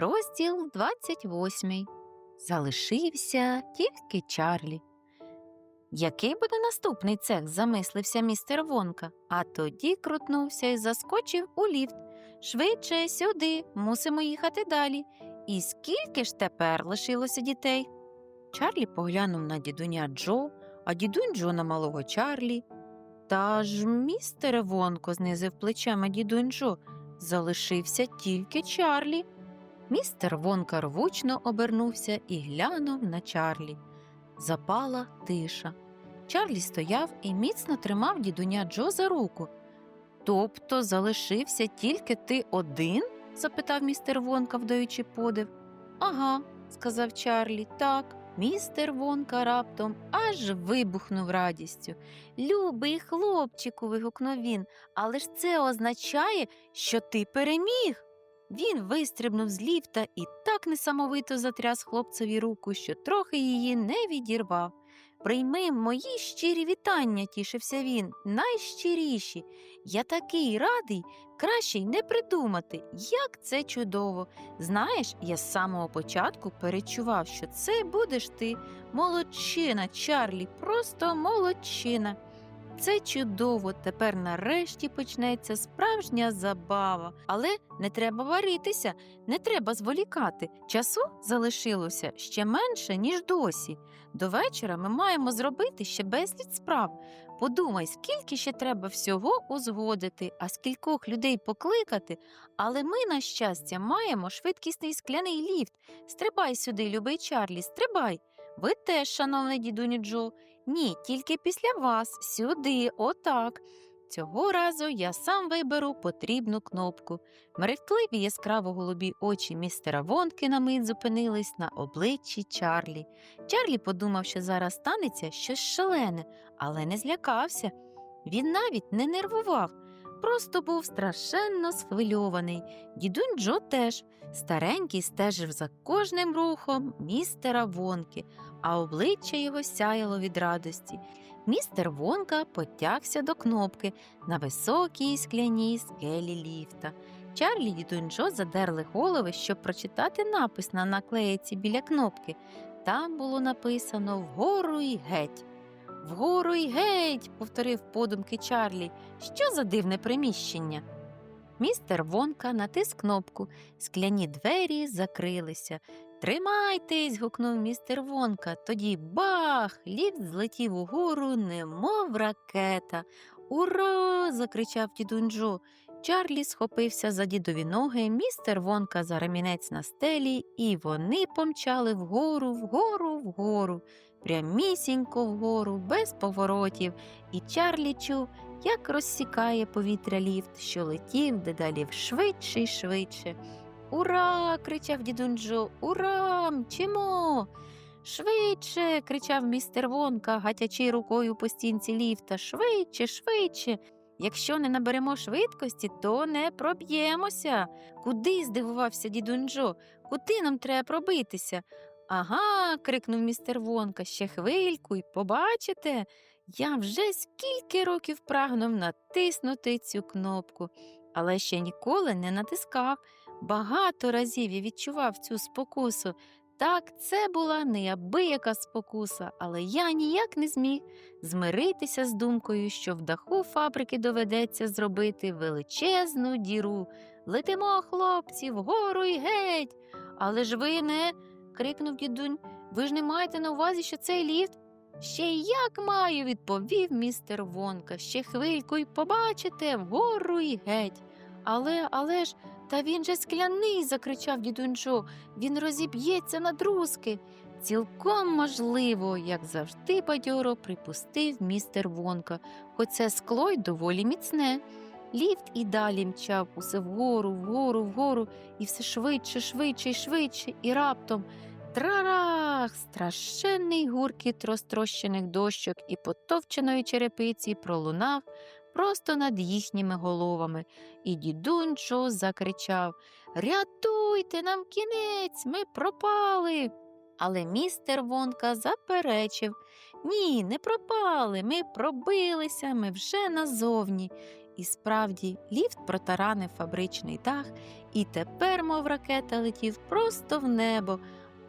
Розділ 28. Залишився тільки Чарлі. Який буде наступний цех? замислився містер Вонка, а тоді крутнувся і заскочив у ліфт. Швидше сюди, мусимо їхати далі. І скільки ж тепер лишилося дітей? Чарлі поглянув на дідуня Джо, а дідунь Джо на малого Чарлі. Та ж, містере Вонко, знизив плечами дідунь Джо, залишився тільки Чарлі. Містер Вонка рвучно обернувся і глянув на Чарлі. Запала тиша. Чарлі стояв і міцно тримав дідуня Джо за руку. Тобто залишився тільки ти один? запитав містер Вонка, вдаючи подив. Ага, сказав Чарлі, так. Містер Вонка раптом аж вибухнув радістю. Любий хлопчику, вигукнув він, але ж це означає, що ти переміг. Він вистрибнув з ліфта і так несамовито затряс хлопцеві руку, що трохи її не відірвав. Прийми мої щирі вітання, тішився він, найщиріші. Я такий радий, краще й не придумати, як це чудово. Знаєш, я з самого початку перечував, що це будеш ти. Молодчина, Чарлі, просто молодчина. Це чудово, тепер нарешті почнеться справжня забава. Але не треба варитися, не треба зволікати. Часу залишилося ще менше, ніж досі. До вечора ми маємо зробити ще безліч справ. Подумай, скільки ще треба всього узгодити, а скількох людей покликати. Але ми, на щастя, маємо швидкісний скляний ліфт. Стрибай сюди, любий Чарлі, стрибай. Ви теж, шановний дідуню Джо. Ні, тільки після вас, сюди, отак. Цього разу я сам виберу потрібну кнопку. Мерехтливі яскраво голубі очі містера Вонки на мить зупинились на обличчі Чарлі. Чарлі подумав, що зараз станеться щось шалене, але не злякався. Він навіть не нервував, просто був страшенно схвильований. Дідунь Джо теж. Старенький стежив за кожним рухом містера Вонки, а обличчя його сяяло від радості. Містер Вонка потягся до кнопки на високій скляній скелі ліфта. Чарлі і дідунь Джо задерли голови, щоб прочитати напис на наклеїці біля кнопки. Там було написано Вгору й геть. Вгору й геть, повторив подумки Чарлі. Що за дивне приміщення? Містер Вонка натис кнопку, скляні двері закрилися. Тримайтесь. гукнув містер Вонка. Тоді бах! Ліфт злетів угору, немов ракета. Ура! закричав дідунь Джо. Чарлі схопився за дідові ноги, містер Вонка за ремінець на стелі, і вони помчали вгору, вгору, вгору, прямісінько вгору, без поворотів, і Чарлі чув, як розсікає повітря ліфт, що летів дедалі швидше й швидше. Ура! кричав дідунь Джо. Ура! Мчимо! Швидше. кричав містер Вонка, гатячи рукою по стінці ліфта. Швидше, швидше. Якщо не наберемо швидкості, то не проб'ємося. Куди? здивувався дідунь Джо. Куди нам треба пробитися? Ага, крикнув містер Вонка, ще хвильку й побачите. Я вже скільки років прагнув натиснути цю кнопку, але ще ніколи не натискав. Багато разів я відчував цю спокусу. Так, це була неабияка спокуса, але я ніяк не зміг змиритися з думкою, що в даху фабрики доведеться зробити величезну діру. Летимо, хлопці, вгору й геть. Але ж ви не. крикнув дідунь. Ви ж не маєте на увазі, що цей ліфт? Ще як маю, відповів містер Вонка. Ще хвильку й побачите вгору й геть. Але, але ж, та він же скляний, закричав дідунчо, він розіб'ється на друзки. Цілком можливо, як завжди бадьоро припустив містер Вонка, хоч це скло й доволі міцне. Ліфт і далі мчав усе вгору, вгору, вгору, і все швидше, швидше і швидше, і раптом трарах! Страшенний гуркіт розтрощених дощок і потовченої черепиці пролунав просто над їхніми головами, і дідунчо закричав Рятуйте нам кінець, ми пропали. Але містер Вонка заперечив Ні, не пропали, ми пробилися, ми вже назовні. І справді ліфт протаранив фабричний дах, і тепер, мов ракета, летів просто в небо,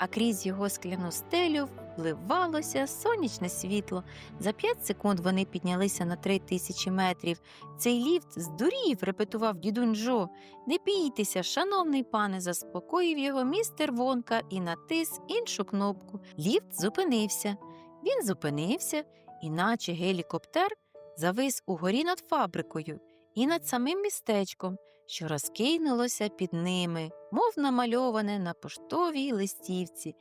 а крізь його скляну стелю вливалося сонячне світло. За п'ять секунд вони піднялися на три тисячі метрів. Цей ліфт здурів, репетував дідунь Джо. Не бійтеся, шановний пане, заспокоїв його містер Вонка і натис іншу кнопку. Ліфт зупинився. Він зупинився, іначе гелікоптер завис угорі над фабрикою і над самим містечком, що розкинулося під ними, мов намальоване на поштовій листівці.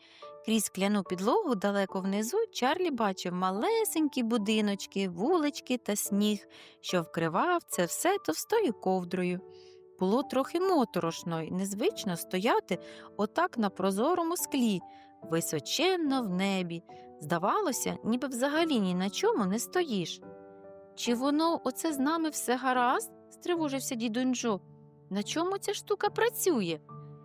Крізь скляну підлогу далеко внизу Чарлі бачив малесенькі будиночки, вулички та сніг, що вкривав це все товстою ковдрою. Було трохи моторошно й незвично стояти отак на прозорому склі, височенно в небі. Здавалося, ніби взагалі ні на чому не стоїш. Чи воно оце з нами все гаразд? стривожився дідунджо. На чому ця штука працює?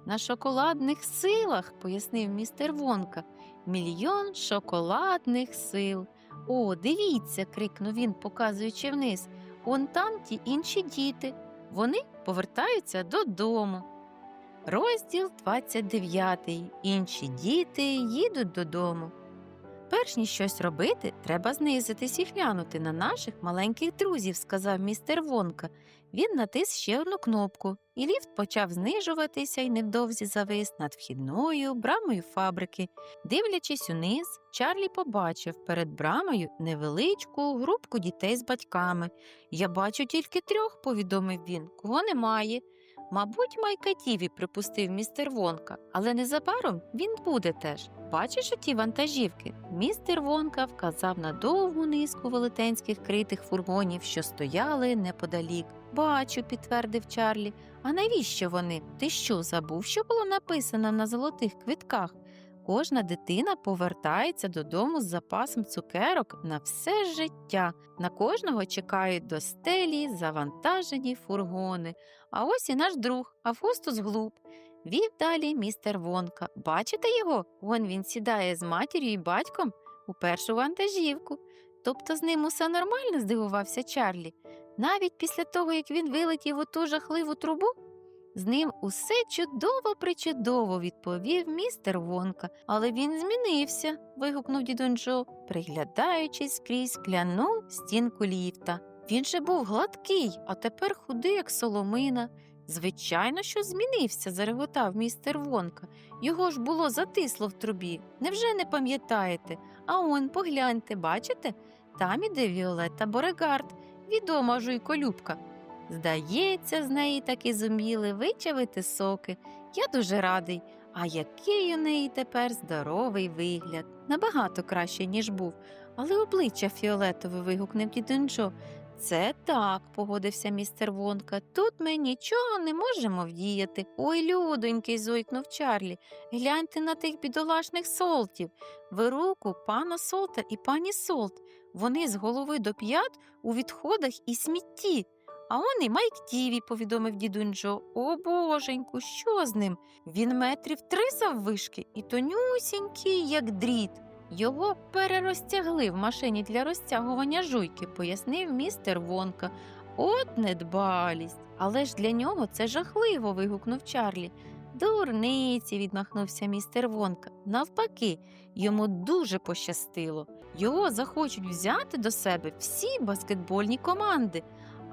На шоколадних силах, пояснив містер Вонка. Мільйон шоколадних сил. О, дивіться, крикнув він, показуючи вниз. Он там ті інші діти. Вони повертаються додому. Розділ 29. Інші діти їдуть додому. Перш ніж щось робити, треба знизитись і глянути на наших маленьких друзів, сказав містер Вонка. Він натис ще одну кнопку, і ліфт почав знижуватися і невдовзі завис над вхідною брамою фабрики. Дивлячись униз, Чарлі побачив перед брамою невеличку групку дітей з батьками. Я бачу тільки трьох, повідомив він, кого немає. Мабуть, Майка Тіві, припустив містер Вонка, але незабаром він буде теж. Бачиш оті вантажівки? Містер Вонка вказав на довгу низку велетенських критих фургонів, що стояли неподалік. Бачу, підтвердив Чарлі. А навіщо вони? Ти що забув, що було написано на золотих квитках? Кожна дитина повертається додому з запасом цукерок на все життя. На кожного чекають до стелі завантажені фургони. А ось і наш друг Августус Глуб. Вів далі містер Вонка. Бачите його? Вон він сідає з матір'ю і батьком у першу вантажівку. Тобто з ним усе нормально, здивувався Чарлі. Навіть після того, як він вилетів у ту жахливу трубу, з ним усе чудово причудово, відповів містер Вонка. Але він змінився. вигукнув дідун Джо, приглядаючись крізь скляну стінку ліфта. Він же був гладкий, а тепер худий, як соломина. Звичайно, що змінився, зареготав містер Вонка. Його ж було затисло в трубі. Невже не пам'ятаєте? А он, погляньте, бачите? Там іде Віолетта Борегард, відома жуйколюбка. Здається, з неї таки зуміли вичавити соки. Я дуже радий. А який у неї тепер здоровий вигляд. Набагато краще, ніж був. Але обличчя фіолетове вигукнув дідунджо. Це так, погодився містер Вонка. Тут ми нічого не можемо вдіяти. Ой, людоньки, зойкнув Чарлі. Гляньте на тих бідолашних солтів. Ви руку пана Солта і пані Солт. Вони з голови до п'ят у відходах і смітті. А он і Майк Тіві, повідомив дідунджо. О боженьку, що з ним? Він метрів три заввишки і тонюсінький, як дріт. Його перерозтягли в машині для розтягування жуйки, пояснив містер Вонка. От недбалість. Але ж для нього це жахливо. вигукнув Чарлі. Дурниці, відмахнувся містер Вонка. Навпаки, йому дуже пощастило. Його захочуть взяти до себе всі баскетбольні команди.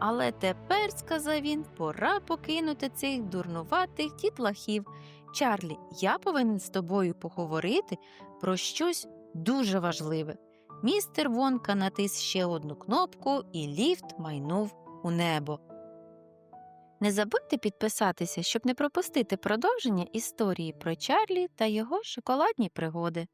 Але тепер, сказав він, пора покинути цих дурнуватих дітлахів. Чарлі, я повинен з тобою поговорити про щось дуже важливе. Містер Вонка натис ще одну кнопку, і ліфт майнув у небо. Не забудьте підписатися, щоб не пропустити продовження історії про Чарлі та його шоколадні пригоди.